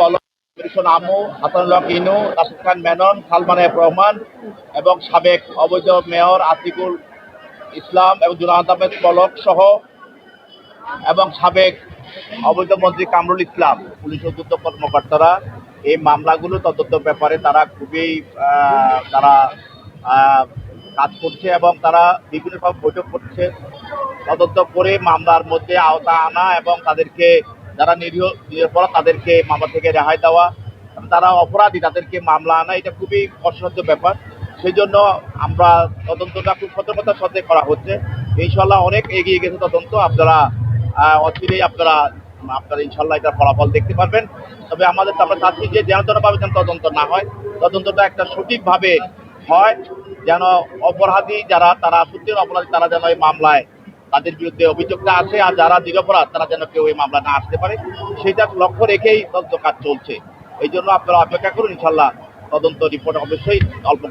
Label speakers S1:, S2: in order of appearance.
S1: আমু Hasanullah Inu, Rashed Khan Menon, Salman F Rahman এবং সাবেক অবৈধ মেয়র আতিকুল ইসলাম এবং জুনাদ আহমেদ পলক সহ এবং সাবেক অবৈধ মন্ত্রী কামরুল ইসলাম, পুলিশ উদ্যুক্ত কর্মকর্তারা। এই মামলাগুলো তদন্ত ব্যাপারে তারা খুবই তারা কাজ করছে এবং তারা বিভিন্নভাবে বৈঠক করছে। তদন্ত করে মামলার মধ্যে আওতা আনা এবং তাদেরকে যারা নিরীহ নিরপরাধ তাদেরকে মামলা থেকে রেহাই দেওয়া তারা অপরাধী তাদেরকে মামলা আনা, এটা খুবই কষ্টসাধ্য ব্যাপার। সেই জন্য আমরা তদন্তটা খুব সতর্কতার সাথে করা হচ্ছে। ইনশাল্লাহ অনেক এগিয়ে গেছে তদন্ত। আপনারা অচিরেই আপনারা আপনারা ইনশাল্লাহ এটার ফলাফল দেখতে পারবেন। তবে আমাদের আমরা চাচ্ছি যে যেন তেনভাবে যেন তদন্ত না হয়। তদন্তটা একটা সঠিকভাবে হয়। যেন অপরাধী যারা, তারা সত্যির অপরাধী, তারা যেন এই মামলায় তাদের বিরুদ্ধে অভিযোগটা আছে, আর যারা নিরপরাধ, তারা যেন কেউ এই মামলা না আসতে পারে। সেটা লক্ষ্য রেখেই তদন্ত কাজ চলছে। এই জন্য আপনারা অপেক্ষা করুন ইনশাল্লাহ তদন্ত রিপোর্ট অবশ্যই অল্প